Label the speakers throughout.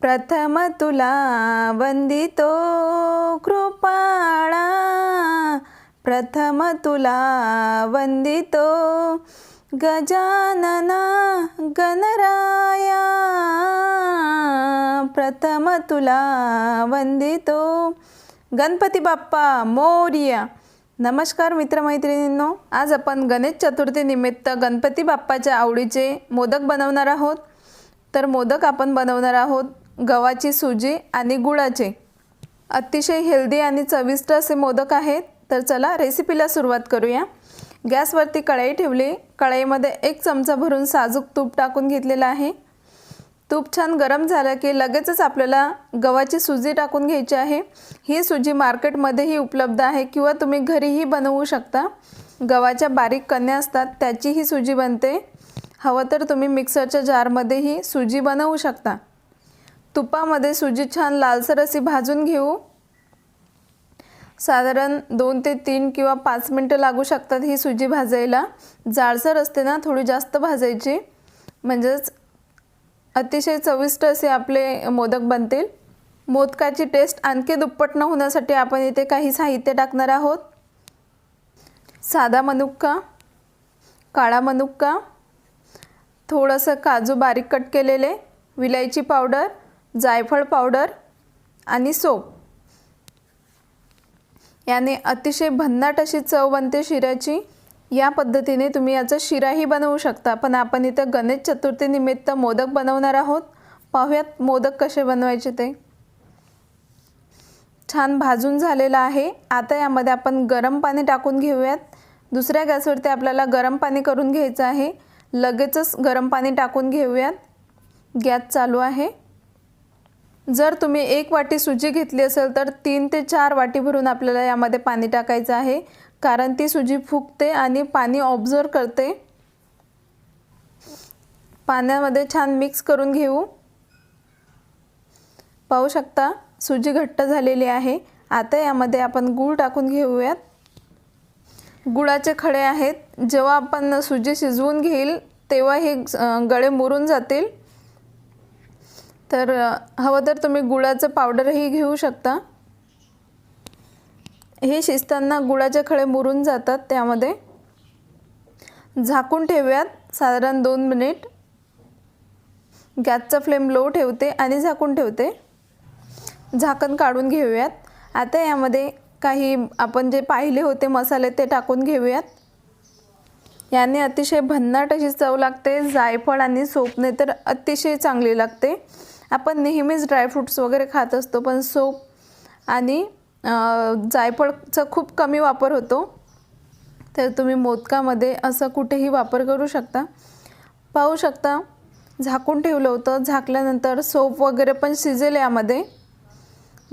Speaker 1: प्रथम तुला वंदितो कृपाळा. प्रथम तुला वंदितो गजानना गणराया. प्रथम तुला वंदितो गणपती बाप्पा मोर्या. नमस्कार मित्रमैत्रिणींनो आज आपण गणेश चतुर्थीनिमित्त गणपती बाप्पाच्या आवडीचे मोदक बनवणार आहोत. तर मोदक आपण बनवणार आहोत गव्हाची सुजी आणि गुळाचे. अतिशय हेल्दी आणि चविष्ट असे मोदक आहेत. तर चला रेसिपीला सुरुवात करूया. गॅसवरती कढई ठेवली. कढईमध्ये एक चमचा भरून साजूक तूप टाकून घेतलेलं आहे. तूप छान गरम झालं की लगेचच आपल्याला गव्हाची सुजी टाकून घ्यायची आहे. ही सुजी मार्केटमध्येही उपलब्ध आहे किंवा तुम्ही घरीही बनवू शकता. गव्हाच्या बारीक कण्या असतात त्याची ही सुजी बनते. हवं तर तुम्ही मिक्सरच्या जारमध्येही सुजी बनवू शकता. तुपामध्ये सुजी छान लालसर अशी भाजून घेऊ. साधारण दोन ते तीन किंवा पाच मिनटं लागू शकतात ही सुजी भाजायला. जाडसर असते ना थोडी जास्त भाजायची. म्हणजेच अतिशय चविष्ट असे आपले मोदक बनतील. मोदकाची टेस्ट आणखी दुप्पट न होण्यासाठी आपण इथे काही साहित्य टाकणार आहोत. साधा मनुक्का काळा मनुक्का थोडंसं काजू बारीक कट केलेले विलायची पावडर जायफळ पावडर आणि सोप. याने अतिशय भन्नाट अशी चव बनते शिऱ्याची. या पद्धतीने तुम्ही याचा शिराही बनवू शकता. पण आपण इथं गणेश चतुर्थीनिमित्त मोदक बनवणार आहोत. पाहूयात मोदक कसे बनवायचे ते. छान भाजून झालेलं आहे. आता यामध्ये आपण गरम पाणी टाकून घेऊयात. दुसऱ्या गॅसवरती आपल्याला गरम पाणी करून घ्यायचं आहे. लगेचच गरम पाणी टाकून घेऊयात. गॅस चालू आहे. जर तुम्ही एक वाटी सुजी घेतली असेल तर तीन ते चार वाटी भरून आपल्याला यामध्ये पाणी टाकायचं आहे. कारण ती सुजी फुगते आणि पाणी ऑब्झर्व करते. पाण्यामध्ये छान मिक्स करून घेऊ. पाहू शकता सुजी घट्ट झालेली आहे. आता यामध्ये आपण गूळ टाकून घेऊयात. गुळाचे खडे आहेत. जेव्हा आपण सुजी शिजवून घेईल तेव्हा हे गळे मुरून जातील. तर हवं तर तुम्ही गुळाचं पावडरही घेऊ शकता. हे शिजताना गुळाचे खडे मुरून जातात त्यामध्ये. झाकून ठेवूयात साधारण दोन मिनिट. गॅसचा फ्लेम लो ठेवते आणि झाकून ठेवते. झाकण काढून घेऊयात. आता यामध्ये काही आपण जे पाहिले होते मसाले ते टाकून घेऊयात. याने अतिशय भन्नाट अशी चव लागते जायफळ आणि सोपने तर अतिशय चांगली लागते. आपण नेहमीच ड्रायफ्रूट्स वगैरे खात असतो पण सोप आणि जायफळचा खूप कमी वापर होतो. तर तुम्ही मोदकामध्ये असं कुठेही वापर करू शकता. पाहू शकता झाकून ठेवलं होतं झाकल्यानंतर सोप वगैरे पण शिजेल यामध्ये.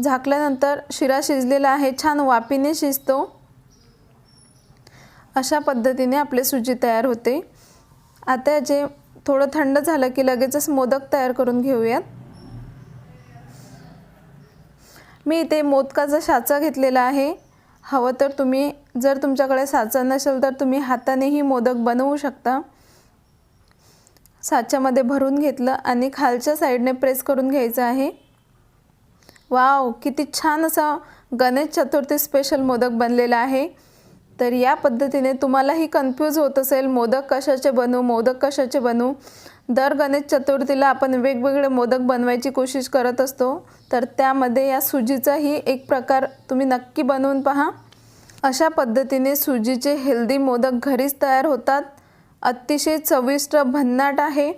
Speaker 1: झाकल्यानंतर शिरा शिजलेला आहे छान वापीने शिजतो. अशा पद्धतीने आपले सुजी तयार होते. आता जे थोडं थंड झालं की लगेचच मोदक तयार करून घेऊयात. मी इथे मोदकाचा साचा घेतलेला आहे. हवं तर तुम्ही जर तुमच्याकडे साचा नसेल तर तुम्ही हातानेही मोदक बनवू शकता. साच्यामध्ये भरून घेतलं आणि खालच्या साईडने प्रेस करून घ्यायचं आहे. वाव किती छान असा गणेश चतुर्थी स्पेशल मोदक बनलेला आहे. तर या पद्धतीने तुम्हालाही कन्फ्यूज होत असेल मोदक कशाचे बनवू मोदक कशाचे बनवू दर गणेश चतुर्थीला आपण वेगवेगळे मोदक बनवायची कोशिश करत असतो. तर त्यामध्ये या सुजीचाही एक प्रकार तुम्ही नक्की बनवून पहा. अशा पद्धतीने सुजीचे हेल्दी मोदक घरीच तयार होतात. अतिशय चविष्ट भन्नाट आहे.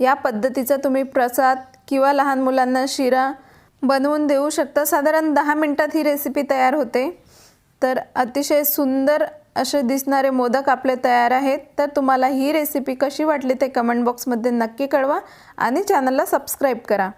Speaker 1: या पद्धतीचा तुम्ही प्रसाद किंवा लहान मुलांना शिरा बनवून देऊ शकता. साधारण दहा मिनटात ही रेसिपी तयार होते. तर अतिशय सुंदर असे दिसणारे मोदक आपले तयार आहेत. तर तुम्हाला ही रेसिपी कशी वाटली ते कमेंट बॉक्समध्ये नक्की कळवा आणि चॅनलला सबस्क्राईब करा.